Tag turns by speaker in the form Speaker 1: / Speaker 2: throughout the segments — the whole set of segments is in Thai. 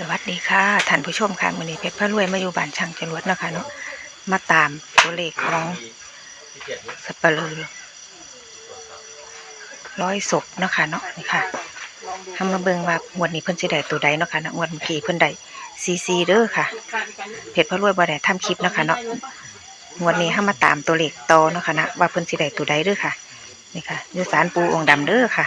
Speaker 1: สวัสดีค่ะท่านผู้ชมค่ะวันนี้เพชรพระรวยมาอยู่บ้านช่างจรวดนะคะเนาะมาตามตัวเลขของสับปะเลอร้อยศพนะคะเนาะนี่ค่ะทำมาเบิงว่างวดนี้เพิ่นสิได้ตัวใดเนาะค่ะนะงวดเมื่อกี้เพิ่นได้ซีซีเด้อค่ะ เพชรพระรวยบ่ได้ทำคลิปนะคะเนาะงวดนี้เฮามาตามตัวเลขโตเนาะค่ะนะว่าเพิ่นสิได้ตัวใดเด้อค่ะ นี่ค่ะยู่ศาลปูองค์ดำเด้อค่ะ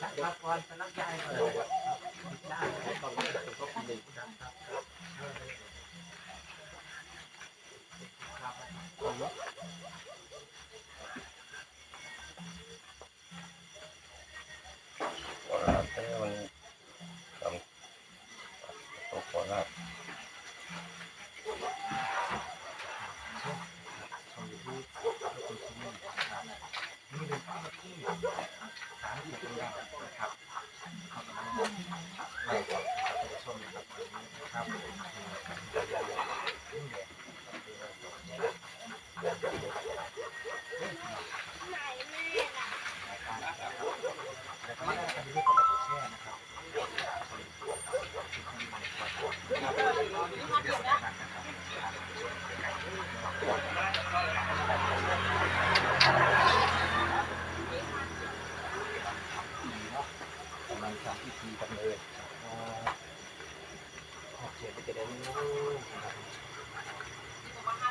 Speaker 1: ครับพรสำนับยาย
Speaker 2: ก่อนได้ตอนนี้ผมก็คุยครั
Speaker 3: บครับครับ เป็นข้อที่สามสิบเอ็ดนะครับ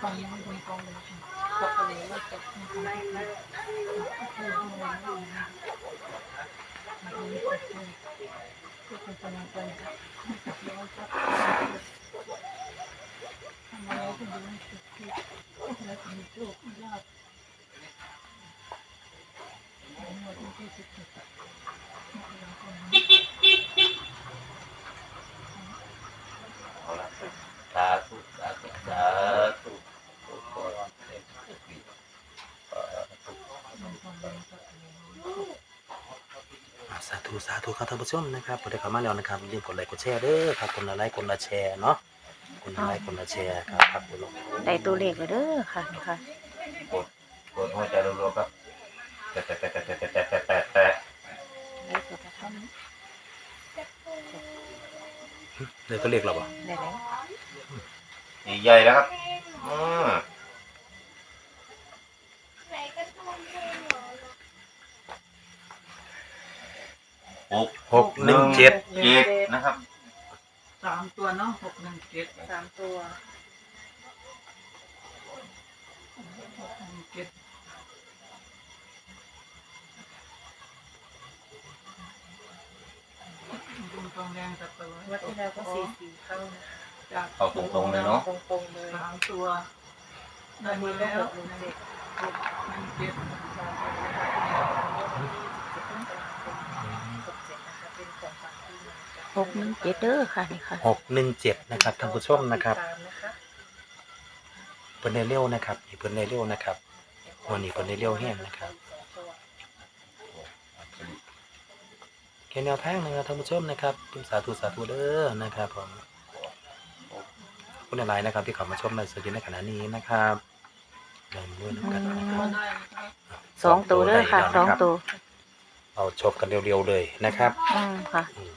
Speaker 4: ฝั่งนี้มันเป็กองเลยค่ะตกไปเลยว่าจะไม่ไม่
Speaker 3: ไม่ ธุสาธุครับท่านผู้ชมนะครับกดได้เข้ามาแล้วนะครับอย่าลืมกดไลค์กดแชร์เด้อครับคนละไลค์คนละแชร์เนาะคนละไลค์คนละแชร์ครับครับคุณลูก
Speaker 1: ได้ตัวเลขแล้วเด้อค่ะนี่ค่ะ
Speaker 2: กดกดหัวใจรัวๆครับแตะแตะแตะแตะแตะแตะแตะแตะแตะ
Speaker 1: ได้ตัวละเท่านี้
Speaker 3: เดี๋ยวตัวเลขเราบ่
Speaker 1: ได้แล้ว
Speaker 2: ใหญ่ๆแล้วครับอืม หก
Speaker 3: หกหนึ่งเจ็ด
Speaker 2: เจ็ดนะครับ
Speaker 4: สามตัวเนาะหกหนึ่งเจ็ด
Speaker 1: สามตัว
Speaker 4: หกหนึ่งเจ็ดดูทองแดงกับตัว
Speaker 1: วัดที่แล้วก็สี่สี่เข้านะคะ
Speaker 4: จาก
Speaker 2: เข้าตรงๆเลยเนาะ
Speaker 1: ตรงๆเลย
Speaker 4: สามตัวได้
Speaker 1: อัน
Speaker 4: มา
Speaker 1: นี้ก็
Speaker 4: แล้ว
Speaker 1: หกหนึ่งเจ็ด
Speaker 4: หกหนึ่งเจ็ด
Speaker 1: หกหนึ่งเจ็ดเด้อค่ะนี่ค่ะ
Speaker 3: หกหนึ่งเจ็ดนะครับท่านผู้ชมนะครับ
Speaker 1: ตามนะคะ
Speaker 3: เพิ่นได้เร็วนะครับนี่เพิ่นได้เร็วนะครับวันนี้เพิ่นได้เร็วแห้งนะครับแค่แนวทางนะครับท่านผู้ชมนะครับพิมพ์สาธุสาธุเด้อนะครับผมขอบคุณหลายๆนะครับที่เข้ามาชมในสดในขณะนี้นะครับเดินด้วยน้ำกันนะครับ
Speaker 4: ได้นะครับ
Speaker 1: สองตัวเด้อค่ะสองตัว
Speaker 3: เอาชมกันเร็วๆเลยนะครับ
Speaker 1: อืมค่ะ
Speaker 3: อืมนี่ครับ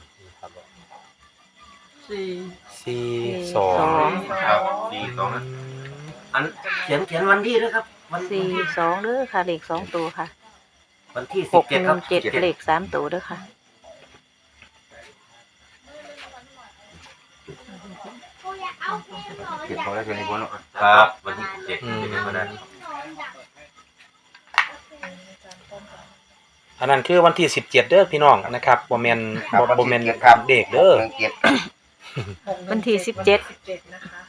Speaker 4: สี่
Speaker 3: สี่สอง
Speaker 1: สอง
Speaker 2: ครับสี่สองนะอันเขียนเขียนวันที่ด้วยครับ วัน
Speaker 1: สี่สองเด้อค่ะเลขสองตัวค่ะ
Speaker 2: วันที่
Speaker 1: ห
Speaker 2: สิบ
Speaker 1: กห
Speaker 2: เจ็ด
Speaker 1: นึ่
Speaker 2: ครับ
Speaker 1: งเจ็ดเลขสามตัวเด้อค่ะ
Speaker 2: เจ็ดของแล้วเชิญในพ้นครับ วันที่เจ็ด
Speaker 3: อืม
Speaker 2: เจ็ดก็ได้
Speaker 3: อันนั้นคือวันที่สิบเจ็ดเด้อพี่น้องนะครับบ่แม่น
Speaker 2: ครับ
Speaker 3: บ่บ่แม่น
Speaker 2: วันที่17ครับ
Speaker 3: เด็กเด้อ
Speaker 2: หนึ่งเจ็ด
Speaker 1: วันที่สิบเจ็ด
Speaker 4: นะคะ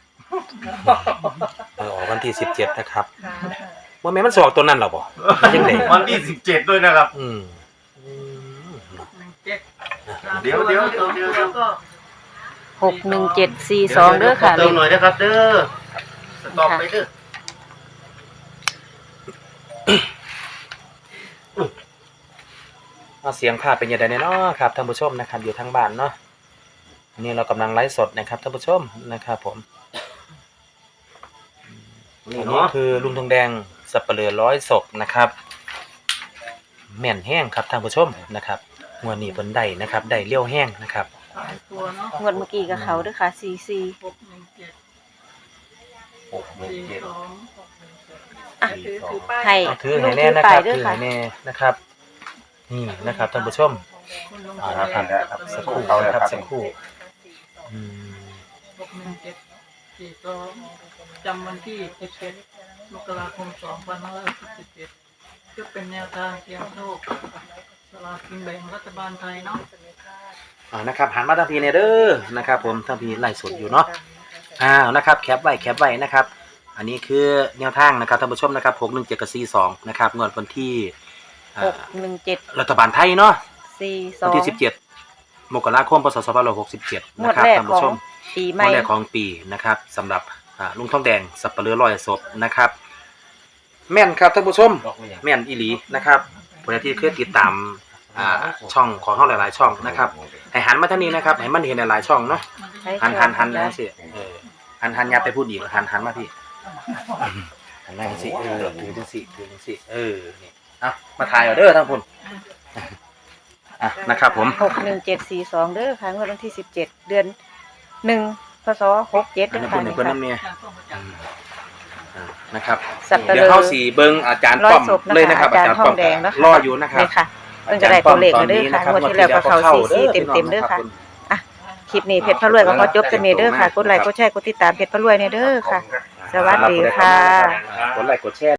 Speaker 3: เออออกวันที่สิบเจ็ดนะครับว่าแม่นมันสออกตัวนั้นเหรอบ่ยังไง
Speaker 2: วันที่สิบเจ็ดด้วยนะครับ
Speaker 3: อืมอืม
Speaker 4: หนึ่งเจ็ด
Speaker 2: เดี๋ยวเดี๋ยวเดี๋ยวเดี๋ยวเดี๋ยว
Speaker 4: ก็
Speaker 1: หกหนึ่งเจ็ดสี่สองเด้อค่ะ
Speaker 2: เติมหน่อยนะครับเด้อสต็อปไปเด้อ
Speaker 3: เอาเสียงภาพเป็นยังไงเนาะครับท่านผู้ชมนะครับอยู่ทางบ้านเนาะอั นนี่เรากำลังไลฟ์สดนะครับท่านผู้ชมนะครับผม
Speaker 2: นี่
Speaker 3: อันนี้
Speaker 2: เนาะ
Speaker 3: คือลุงทองแดงสับเปลือร้อยศพนะครับแม่นแห้งครับท่านผู้ชมนะครับงวดนี้เพิ่นได้นะครับได้เลี้ยวแห้งนะครับ
Speaker 4: สายตัวเนาะ
Speaker 1: งวดเมื่อกี้กับเขาเด้อค่ะซีซี
Speaker 4: หกหนึ่งเจ็ด
Speaker 2: หกหนึ่ง
Speaker 4: สี่
Speaker 2: เจ็ด
Speaker 4: สอง
Speaker 1: อะ
Speaker 4: ถือถือป้าย
Speaker 1: ให้
Speaker 3: เอาถือให้แน่นะครับ
Speaker 1: เด้อ
Speaker 3: ถือ
Speaker 1: ค่ะ
Speaker 3: ให้แน่นะครับ นี่นะครับท่านผู้ชม
Speaker 4: คุณลง
Speaker 3: เอา
Speaker 4: ทะ
Speaker 3: ละ
Speaker 4: เบี
Speaker 3: ครั
Speaker 4: ย
Speaker 3: บ
Speaker 4: นกับ
Speaker 3: สักค
Speaker 4: ตำร
Speaker 3: รู่
Speaker 4: วจ
Speaker 3: นะครับสักครู่อืม
Speaker 4: หกหนึ่งเจ็ดสี่สองจำวันที่สิบเจ็ดมกราคมสองพันห้าร้อยสิบเจ็ดก็เป็นแนวทางเสี่ยงโชคสลากกินแบ่งรัฐบาลไทยเนาะ
Speaker 3: อ่านะครับหันมาทางพีเนเดอร์นะครับ ผมทางพีไล่สดอยู่เนาะอ้าวนะครับแคปไว้แคปไว้นะครับ อันนี้คือแนวทางนะครับท่านผู้ชมนะครับหกหนึ่งเจ็ดกับสี่สองนะครับงวดวันที่อ่า
Speaker 1: หกหนึ่งเจ็ด
Speaker 3: รัฐบาลไทยเนาะ
Speaker 1: สี่ส
Speaker 3: วั
Speaker 1: อนง
Speaker 3: ที่สิบเจ็ด มกราคมพศสองพันหกสิบเจ็ด
Speaker 1: งว
Speaker 3: นะ
Speaker 1: ด
Speaker 3: ครับ
Speaker 1: แรก
Speaker 3: ท่าน
Speaker 1: ขอ
Speaker 3: ผู้ช
Speaker 1: ง
Speaker 3: ม
Speaker 1: ปี
Speaker 3: ง
Speaker 1: ใหม่
Speaker 3: วดแรกของปีนะครับสำหรับอ่าลุงทองแดงสับปะเลือร้อยศพนะครับ แม่นครับท่านผู้ชม
Speaker 2: ล็อกไว้ยัง
Speaker 3: แม่นอีหลีนะครับผู้ใดที่เคยติดตามอ่าช่องของเขาหลาย ๆ ช่องนะครับให้หันมาทางนี้นะครับให้มันเห็นหลายๆช่องเนาะหันหันหันนะสิเออหันหันยับไปพูดอีกหันหันมาพี่หันมาสิเออถือจังสิถือจังสิเออนี่อะมาถ่ายเอาเด้อทั้งคุณ อะนะครับผม
Speaker 1: หกหนึ่งเจ็ดสี่สองเด้อค่ะงวดวันที่สิบเจ็ดเดือนหนึ่งพศหกเจ็ด
Speaker 3: อัน
Speaker 1: เด้อ
Speaker 3: นี้
Speaker 1: ค่ะ
Speaker 3: เพิ่นให้
Speaker 1: นี่
Speaker 3: เพิ่น
Speaker 1: ค่ะ
Speaker 3: น้ำเนี่ย
Speaker 4: จากต้องประจักษ์
Speaker 3: อ่านะครับ
Speaker 1: สับปะ
Speaker 3: เดี๋ยว
Speaker 1: เลอ
Speaker 3: เข้าสีเบิงอาจารย์
Speaker 1: ร้อย
Speaker 3: ป้อม
Speaker 1: ศพนะ
Speaker 3: เลย
Speaker 1: คะ
Speaker 3: นะครับ
Speaker 1: อาจารย์ทองแดงนะคะ
Speaker 3: รออยู่นะครับ
Speaker 1: นี่ค่ะ เพิ่นจะได้ตัวเลขมาเด้อค่ะงวดที่แล้วก็เขาซีซีเต็มเต็มๆเด้อค่ะ คลิปนี้เพชรพระรวยก็ขอจบจะมีเด้อค่ะกดไลค์กดแชร์กดติดตามเพชรพระรวยเนี่ยเด้อค่ะ สวัสดีค่ะ
Speaker 3: กดไลค์กดแชร์